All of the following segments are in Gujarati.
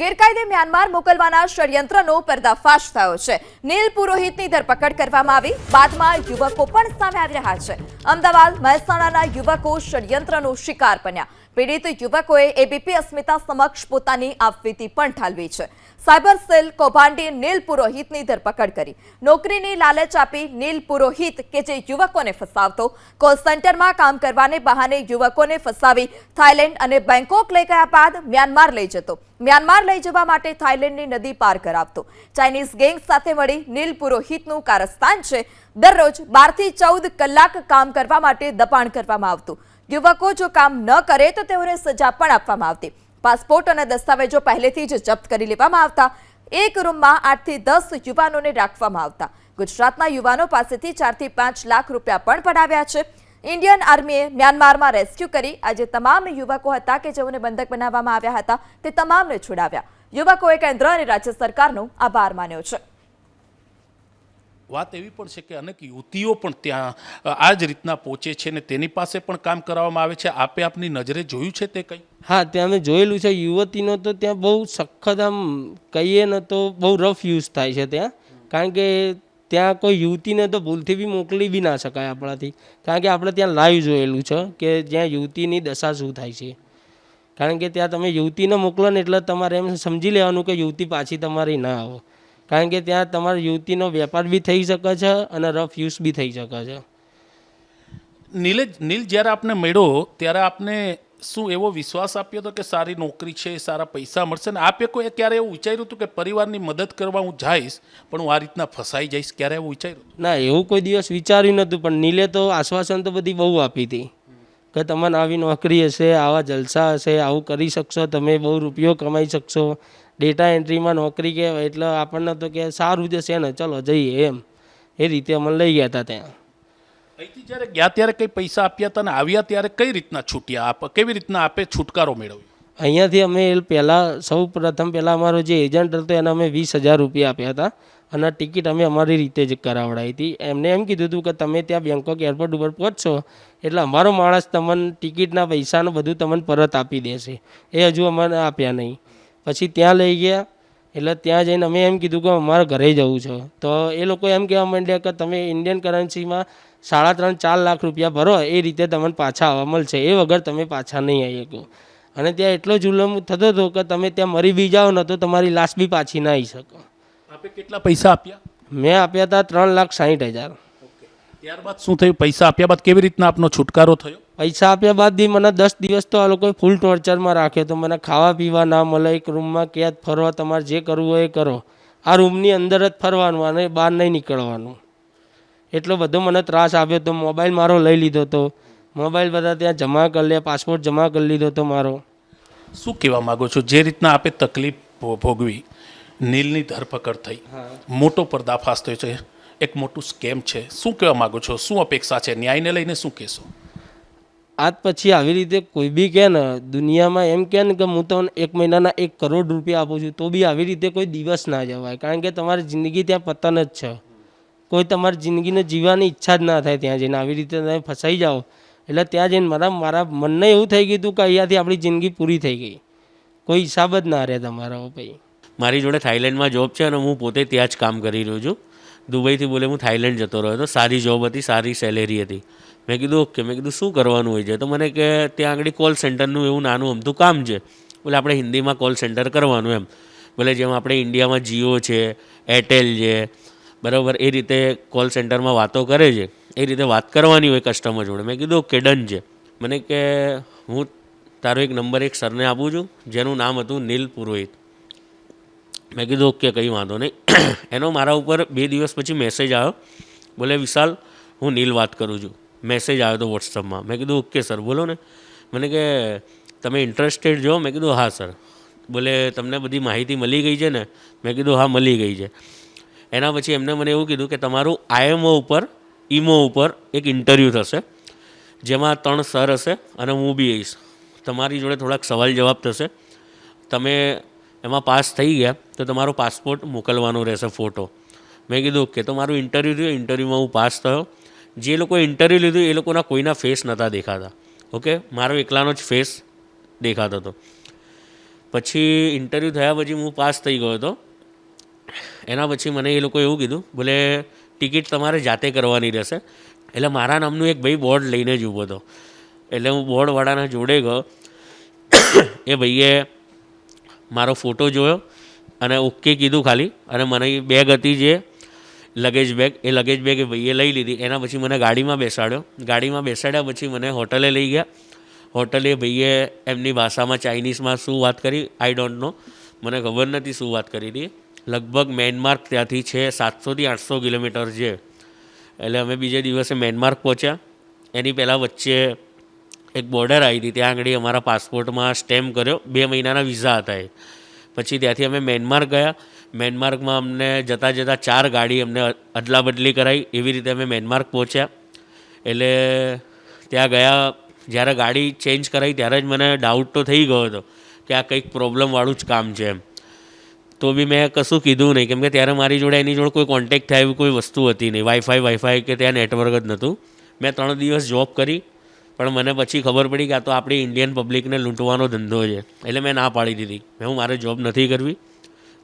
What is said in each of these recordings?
ગેરકાયદે મ્યાનમાર મોકલવાના ષડયંત્રનો પર્દાફાશ થયો છે. નીલ પુરોહિતની ધરપકડ કરવામાં આવી. બાદમાં યુવકો પણ સામે આવી રહ્યા છે. અમદાવાદ મહેસાણાના યુવકો ષડયંત્રનો શિકાર બન્યા. પીડિત યુવકોએ એબીપી અસ્મિતા સમક્ષ પોતાની આપવીતી પણ ઠાલવી છે. સાયબર સેલ કૌભાંડી નીલ પુરોહિતની ધરપકડ કરી. નોકરીની લાલચ આપી નીલ પુરોહિત કે જે યુવકોને ફસાવતો કોલ સેન્ટરમાં કામ કરવાને બહાને યુવકોને ફસાવી થાઇલેન્ડ અને બેંકોક લઈ ગયા બાદ મ્યાનમાર લઈ જતો. મ્યાનમાર લઈ જવા માટે થાઇલેન્ડની નદી પાર કરાવતો. ચાઇનીઝ ગેંગ સાથે મળી નીલ પુરોહિતનું કારસ્તાન છે. દરરોજ બારથી ચૌદ કલાક કામ કરવા માટે દબાણ કરવામાં આવતું. યુવકો જો કામ ન કરે તો તેઓને સજા પણ આપવામાં આવતી. પાસપોર્ટ અને દસ્તાવેજો પહેલેથી જ જપ્ત કરી લેવામાં આવતા. એક રૂમમાં આઠથી દસ યુવાનોને રાખવામાં આવતા. ગુજરાતના યુવાનો પાસેથી ચારથી પાંચ લાખ રૂપિયા પણ પડાવ્યા છે. ઇન્ડિયન આર્મીએ મ્યાનમારમાં રેસ્ક્યુ કરી. આજે તમામ યુવકો હતા કે જેઓને બંધક બનાવવામાં આવ્યા હતા, તે તમામને છોડાવ્યા. યુવકોએ કેન્દ્ર અને રાજ્ય સરકારનો આભાર માન્યો છે. વાત એવી પણ છે કે અનેક યુવતીઓ પણ ત્યાં આ જ રીતના પહોંચે છે ને તેની પાસે પણ કામ કરાવવામાં આવે છે. આપે આપની નજરે જોયું છે તે કંઈ? હા ત્યાં અમે જોયેલું છે. યુવતીનો તો ત્યાં બહુ સખત આમ કહીએ ને તો બહુ રફ યુઝ થાય છે ત્યાં. કારણ કે ત્યાં કોઈ યુવતીને તો ભૂલથી બી મોકલી બી ના શકાય આપણાથી. કારણ કે આપણે ત્યાં લાઈવ જોયેલું છે કે જ્યાં યુવતીની દશા શું થાય છે. કારણ કે ત્યાં તમે યુવતીને મોકલો ને એટલે તમારે એમ સમજી લેવાનું કે યુવતી પાછી તમારી ના આવો. કારણ કે ત્યાં તમારે યુવતીનો વેપાર બી થઈ શકે છે અને રફ યુઝ બી થઈ શકે છે. નીલે નીલ જ્યારે આપને મળ્યો ત્યારે આપને શું એવો વિશ્વાસ આપ્યો હતો કે સારી નોકરી છે સારા પૈસા મળશે? ને આપે કોઈ ક્યારે એવું વિચાર્યું હતું કે પરિવારની મદદ કરવા હું જઈશ પણ હું આ રીતના ફસાઈ જઈશ? ક્યારે એવું વિચાર્યું? ના એવું કોઈ દિવસ વિચાર્યું નહોતું પણ નીલે તો આશ્વાસન તો બધી બહુ આપી હતી. કે તમને આવી નોકરી હશે આવા જલસા હશે આવું કરી શકશો તમે બહુ રૂપિયો કમાઈ શકશો. ડેટા એન્ટ્રીમાં નોકરી કહેવાય એટલે આપણને તો કે સારું જશે ને ચલો જઈએ એમ. એ રીતે અમને લઈ ગયા હતા ત્યાં. અહીંથી જ્યારે ગયા ત્યારે કંઈ પૈસા આપ્યા હતા ને આવ્યા ત્યારે કઈ રીતના છૂટ્યા? આપ કેવી રીતના આપે છુટકારો મેળવ્યો? અહીંયાથી અમે પહેલાં સૌ પ્રથમ પહેલાં અમારો જે એજન્ટ હતો એને અમે વીસ હજાર રૂપિયા આપ્યા હતા અને ટિકિટ અમે અમારી રીતે જ કરાવડાવી હતી એમને એમ કીધું હતું કે તમે ત્યાં બેંકોક એરપોર્ટ ઉપર પહોંચશો એટલે અમારો માણસ તમને ટિકિટના પૈસાનું બધું તમને પરત આપી દેશે. એ હજુ અમને આપ્યા નહીં. પછી ત્યાં લઈ ગયા. એટલે ત્યાં જઈને અમે એમ કીધું કે અમારે ઘરે જવું છે. તો એ લોકો એમ કહેવા માંડ્યા કે તમે ઇન્ડિયન કરન્સીમાં સાડા ત્રણ ચાર લાખ રૂપિયા ભરો એ રીતે તમને પાછા આવવા મળશે. એ વગર તમે પાછા નહીં આવી શકો. અને ત્યાં એટલો જુલમ થતો હતો કે તમે ત્યાં મરી બી જાઓ ને તો તમારી લાશ બી પાછી ના આવી શકો. આપે કેટલા પૈસા આપ્યા? મેં આપ્યા હતા ત્રણ લાખ સાહીઠ હજાર. ત્યારબાદ શું થયું? પૈસા આપ્યા બાદ કેવી રીતના આપનો છુટકારો થયો? પૈસા આપ્યા બાદ બી મને દસ દિવસ તો આ લોકોએ ફૂલ ટોર્ચરમાં રાખ્યો તો મને ખાવા પીવા ના મળે એક રૂમમાં ક્યાં ફરવા તમારે જે કરવું હોય એ કરો. આ રૂમની અંદર જ ફરવાનું અને બહાર નહીં નીકળવાનું. એટલો બધો મને ત્રાસ આપ્યો તો મોબાઈલ મારો લઈ લીધો તો મોબાઈલ બધા ત્યાં જમા કરી લે પાસપોર્ટ જમા કરી લીધો તો મારો. શું કહેવા માગો છો? જે રીતના આપે તકલીફ ભોગવી નીલની ધરપકડ થઈ. મોટો પર્દાફાશ થયો છે. એક મોટું સ્કેમ છે. શું કહેવા માગો છો? શું અપેક્ષા છે? ન્યાયને લઈને શું કહેશો? આજ પછી આવી રીતે કોઈ બી કહે ને દુનિયામાં એમ કહે ને કે હું તમને એક મહિનાના એક કરોડ રૂપિયા આપું છું તો બી આવી રીતે કોઈ દિવસ ના જવાય. કારણ કે તમારી જિંદગી ત્યાં પતન જ છે. કોઈ તમારી જિંદગીને જીવવાની ઈચ્છા જ ના થાય ત્યાં જઈને. આવી રીતે તમે ફસાઈ જાઓ. એટલે ત્યાં જઈને મારા મારા મનને એવું થઈ ગયું હતું કે અહીંયાથી આપણી જિંદગી પૂરી થઈ ગઈ. કોઈ હિસાબ જ ના રહે તમારો ભાઈ. મારી જોડે થાઈલેન્ડમાં જોબ છે અને હું પોતે ત્યાં જ કામ કરી રહ્યો છું. દુબઈથી બોલે હું થાઈલેન્ડ જતો રહ્યો હતો. સારી જોબ હતી, સારી સેલેરી હતી. મેં કીધું, ઓકે. મેં કીધું, શું કરવાનું હોય છે? તો મને કે, ત્યાં આગળ કોલ સેન્ટરનું એવું નાનું અમથું કામ છે. બોલે, આપણે હિન્દીમાં કોલ સેન્ટર કરવાનું એમ. બોલે, જેમ આપણે ઇન્ડિયામાં જીઓ છે, એરટેલ છે. બરાબર, એ રીતે કોલ સેન્ટરમાં વાતો કરે છે. એ રીતે વાત કરવાની હોય કસ્ટમર જોડે. મેં કીધું, ઓકે ડન છે. મને કે, હું તારો એક નંબર એક સરને આપું છું, જેનું નામ હતું નીલ પુરોહિત. મેં કીધું, ઓકે, કંઈ વાંધો નહીં. એનો મારા ઉપર બે દિવસ પછી મેસેજ આવ્યો. બોલે, વિશાલ, હું નીલ વાત કરું છું. મેસેજ આવ્યો હતો વોટ્સઅપમાં મેં. કીધું, ઓકે સર બોલો ને. મને કે, તમે ઇન્ટરેસ્ટેડ જો મેં કીધું, હા સર બોલે, તમને બધી માહિતી મળી ગઈ છે ને? મેં કીધું, હા, મળી ગઈ છે. એના પછી એમને મને એવું કીધું કે, તમારું આઈએમઓ ઉપર, ઈમો ઉપર એક ઇન્ટરવ્યૂ થશે, જેમાં ત્રણ સર હશે અને હું બી આવીશ તમારી જોડે થોડાક સવાલ જવાબ થશે. તમે એમાં પાસ થઈ ગયા, તો તમારો પાસપોર્ટ મોકલવાનો રહેશે ફોટો. મેં કીધું કે તો મારું ઇન્ટરવ્યૂ થયું ઇન્ટરવ્યૂમાં હું પાસ થયો. જે લોકોએ ઇન્ટરવ્યૂ લીધું, એ લોકોના કોઈના ફેસ નહોતા દેખાતા. ઓકે, મારો એકલાનો જ ફેસ દેખાતો હતો. પછી ઇન્ટરવ્યૂ થયા પછી હું પાસ થઈ ગયો હતો. એના પછી મને એ લોકો એવું કીધું બોલે ટિકિટ તમારે જાતે કરવાની રહેશે. એટલે મારા નામનું એક ભાઈ બોર્ડ લઈને જ ઊભો હતો. એટલે હું બોર્ડવાળાના જોડે ગયો. એ ભાઈએ મારો ફોટો જોયો અને ઓકે કીધું ખાલી. અને મને બેગ હતી જે લગેજ બેગ એ લગેજ બેગ એ ભાઈએ લઈ લીધી. એના પછી મને ગાડીમાં બેસાડ્યો. ગાડીમાં બેસાડ્યા પછી મને હોટલે લઈ ગયા. હોટલે ભાઈએ એમની ભાષામાં ચાઇનીઝમાં શું વાત કરી? આઈ ડોન્ટ નો મને ખબર નથી શું વાત કરી હતી. લગભગ મેનમાર્ક ત્યાંથી છે સાતસોથી આઠસો કિલોમીટર છે એટલે અમે બીજે દિવસે મેનમાર્ક પહોંચ્યા. એની પહેલાં વચ્ચે એક બોર્ડર આવી હતી. ત્યાં આગળ અમારા પાસપોર્ટમાં સ્ટેમ્પ કર્યો. બે મહિનાના વિઝા હતા એ. પછી ત્યાંથી અમે મેનમાર્ક ગયા. મેનમાર્કમાં અમને જતાં જતાં ચાર ગાડી અમને અદલા બદલી કરાવી એવી રીતે અમે મેનમાર્ક પહોંચ્યા. એટલે ત્યાં ગયા. જ્યારે ગાડી ચેન્જ કરાવી ત્યારે જ મને ડાઉટ તો થઈ ગયો હતો કે આ કંઈક પ્રોબ્લેમવાળું જ કામ છે એમ. તો બી મેં કશું કીધું નહીં. કેમ કે ત્યારે મારી જોડે એની જોડે કોઈ કોન્ટેક્ટ થાય એવી કોઈ વસ્તુ હતી નહીં. વાઈફાઈ વાઈફાઈ કે ત્યાં નેટવર્ક જ નહોતું. મેં ત્રણ દિવસ જોબ કરી. પણ મને પછી ખબર પડી કે આ તો આપણી ઇન્ડિયન પબ્લિકને લૂંટવાનો ધંધો છે. એટલે મેં ના પાડી દીધી. મેં હું મારે જોબ નથી કરવી.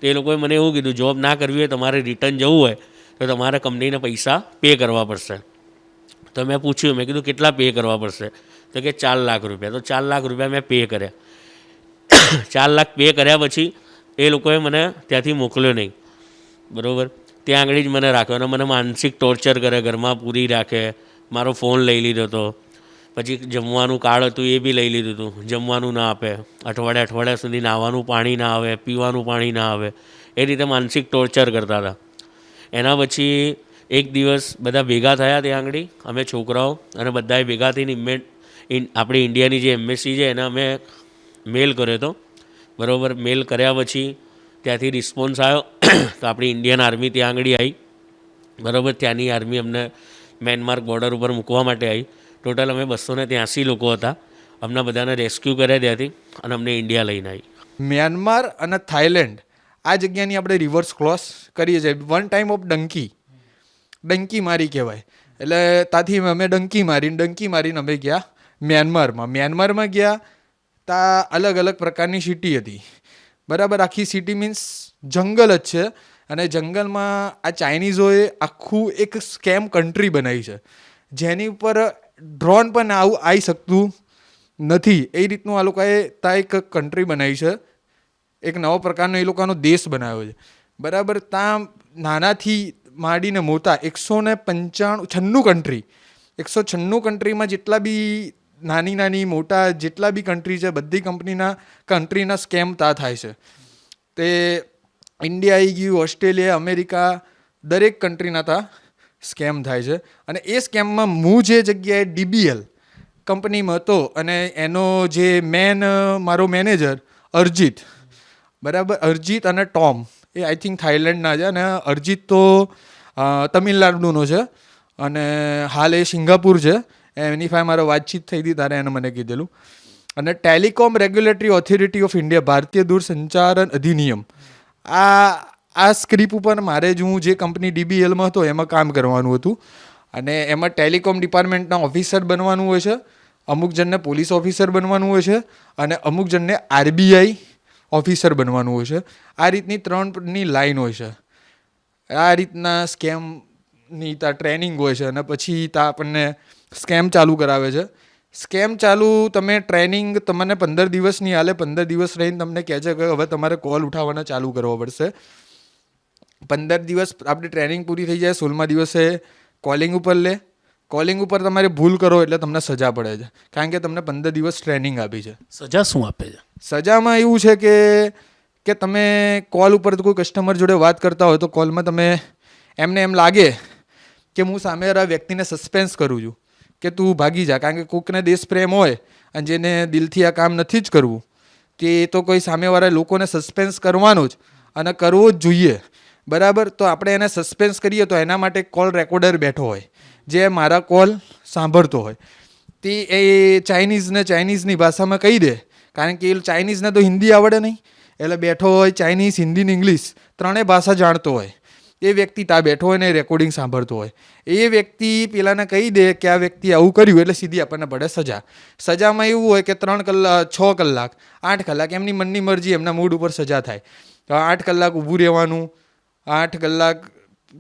તો એ લોકોએ મને એવું કીધું જોબ ના કરવી હોય, તમારે રિટર્ન જવું હોય, તો તમારે કંપનીને પૈસા પે કરવા પડશે. તો મેં પૂછ્યું, મેં કીધું, કેટલા પે કરવા પડશે? તો કે, ચાર લાખ રૂપિયા. તો ચાર લાખ રૂપિયા મેં પે કર્યા. ચાર લાખ પે કર્યા પછી એ લોકોએ મને ત્યાંથી મોકલ્યો નહીં. બરાબર? ત્યાં આગળ જ મને રાખ્યો અને મને માનસિક ટોર્ચર કરે, ઘરમાં પૂરી રાખે, મારો ફોન લઈ લીધો હતો પછી જમવાનું કાર્ડ હતું એ બી લઈ લીધું હતું. જમવાનું ના આપે. અઠવાડિયા અઠવાડિયા સુધી નાહવાનું પાણી ના આવે, પીવાનું પાણી ના આવે. એ રીતે માનસિક ટોર્ચર કરતા હતા. એના પછી એક દિવસ બધા ભેગા થયા ત્યાં આગળ, અમે છોકરાઓ અને બધાએ ભેગા થઈને ઇન્મે આપણી ઇન્ડિયાની જે એમએસસી છે એને અમે મેલ કર્યો હતો. બરાબર, મેલ કર્યા પછી ત્યાંથી રિસ્પોન્સ આવ્યો તો આપણી ઇન્ડિયન આર્મી ત્યાં આંગળી આવી. બરાબર, ત્યાંની આર્મી અમને મેનમાર્ક બોર્ડર ઉપર મૂકવા માટે આવી. ટોટલ અમે બસો ને ત્યાંસી લોકો હતા. અમને બધાને રેસ્ક્યુ કર્યા ત્યાંથી અને અમને ઇન્ડિયા લઈને આવી. મ્યાનમાર અને થાઈલેન્ડ આ જગ્યાની આપણે રિવર્સ ક્રોસ કરીએ છીએ. વન ટાઈમ ઓફ ડંકી ડંકી મારી કહેવાય. એટલે ત્યાંથી અમે ડંકી મારીને ડંકી મારીને અમે ગયા મ્યાનમારમાં મ્યાનમારમાં ગયા ત્યાં અલગ અલગ પ્રકારની સિટી હતી. બરાબર, આખી સિટી મીન્સ જંગલ જ છે. અને જંગલમાં આ ચાઇનીઝોએ આખું એક સ્કેમ કન્ટ્રી બનાવી છે. જેની ઉપર ડ્રોન પણ આવું આવી શકતું નથી. એ રીતનું આ લોકોએ ત્યાં એક કન્ટ્રી બનાવી છે. એક નવો પ્રકારનો એ લોકોનો દેશ બનાવ્યો છે. બરાબર, ત્યાં નાનાથી માંડીને મોટા એકસો ને પંચાણું, છન્નું કન્ટ્રી એકસો છન્નું કન્ટ્રીમાં જેટલા બી નાની નાની મોટા જેટલા બી કન્ટ્રી છે, બધી કંપનીના કન્ટ્રીના સ્કેમ ત્યાં થાય છે. તે ઇન્ડિયા આવી ગયું ઓસ્ટ્રેલિયા અમેરિકા દરેક કન્ટ્રીના ત્યાં સ્કેમ થાય છે. અને એ સ્કેમમાં હું જે જગ્યાએ ડીબીએલ કંપનીમાં હતો અને એનો જે મેન, મારો મેનેજર, અરજીત, બરાબર? અરજીત અને ટોમ, એ આઈ થિંક થાઈલેન્ડના છે અને અરજીત તો તમિલનાડુનો છે અને હાલ એ સિંગાપુર છે. એની ફાય મારો વાતચીત થઈ હતી ત્યારે એને મને કીધેલું. અને telecom regulatory authority of India, ભારતીય દૂરસંચાર અધિનિયમ. આ આ સ્ક્રીપ ઉપર મારે જ હું જે કંપની ડીબીએલમાં હતો, એમાં કામ કરવાનું હતું. અને એમાં ટેલિકોમ ડિપાર્ટમેન્ટના ઓફિસર બનવાનું હોય છે, અમુક જણને પોલીસ ઓફિસર બનવાનું હોય છે, અને અમુક જણને આરબીઆઈ ઓફિસર બનવાનું હોય છે. આ રીતની ત્રણની લાઈન હોય છે. આ રીતના સ્કેમની ત્યાં ટ્રેનિંગ હોય છે અને પછી ત્યાં આપણને સ્કેમ ચાલુ કરાવે છે. સ્કેમ ચાલુ તમે ટ્રેનિંગ તમને પંદર દિવસની હાલે પંદર દિવસ રહીને તમને કહે છે કે હવે તમારે કોલ ઉઠાવવાના ચાલુ કરવો પડશે. પંદર દિવસ આપણી ટ્રેનિંગ પૂરી થઈ જાય સોળમા દિવસે કોલિંગ ઉપર લે. કોલિંગ ઉપર તમારે ભૂલ કરો એટલે તમને સજા પડે છે. કારણ કે તમને પંદર દિવસ ટ્રેનિંગ આપી છે. સજા શું આપે છે? સજામાં એવું છે કે કે તમે કોલ ઉપર કોઈ કસ્ટમર જોડે વાત કરતા હોય તો કોલમાં તમે એમને એમ લાગે કે હું સામેવાળા વ્યક્તિને સસ્પેન્સ કરું છું કે તું ભાગી જા. કારણ કે કોઈકને દેશ પ્રેમ હોય અને જેને દિલથી આ કામ નથી જ કરવું કે એ તો કોઈ સામેવાળા લોકોને સસ્પેન્સ કરવાનો જ અને કરવો જ જોઈએ. બરાબર? તો આપણે એને સસ્પેન્સ કરીએ તો એના માટે કોલ રેકોર્ડર બેઠો હોય, જે મારા કોલ સાંભળતો હોય. તે એ ચાઇનીઝને ચાઇનીઝની ભાષામાં કહી દે, કારણ કે એ ચાઇનીઝને તો હિન્દી આવડે નહીં. એટલે બેઠો હોય ચાઇનીઝ હિન્દી ને ઇંગ્લિશ ત્રણેય ભાષા જાણતો હોય. એ વ્યક્તિ ત્યાં બેઠો હોય ને રેકોર્ડિંગ સાંભળતો હોય. એ વ્યક્તિ પેલાને કહી દે કે આ વ્યક્તિ આવું કર્યું, એટલે સીધી આપણને પડે સજા. સજામાં એવું હોય કે ત્રણ કલાક છ કલાક, આઠ કલાક, એમની મનની મરજી, એમના મૂડ ઉપર સજા થાય. આઠ કલાક ઊભું રહેવાનું આઠ કલાક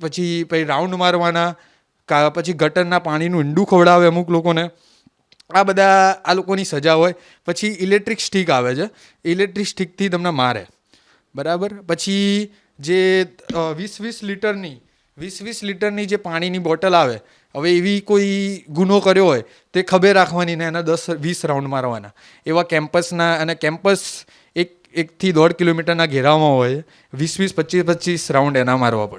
પછી પછી રાઉન્ડ મારવાના, કા પછી ગટરના પાણીનું ઈંડું ખવડાવે અમુક લોકોને. આ બધા આ લોકોની સજા હોય. પછી ઇલેક્ટ્રિક સ્ટીક આવે છે. ઇલેક્ટ્રિક સ્ટીકથી તમને મારે. બરાબર? પછી જે વીસ વીસ લીટરની, વીસ વીસ લીટરની જે પાણીની બોટલ આવે, હવે એવી કોઈ ગુનો કર્યો હોય, તે ખભે રાખવાની ને એના દસ વીસ રાઉન્ડ મારવાના. એવા કેમ્પસના અને કેમ્પસ એક એકથી દોઢ કિલોમીટરના ઘેરામાં હોય વીસ વીસ પચીસ પચીસ રાઉન્ડ એના મારવા પડે.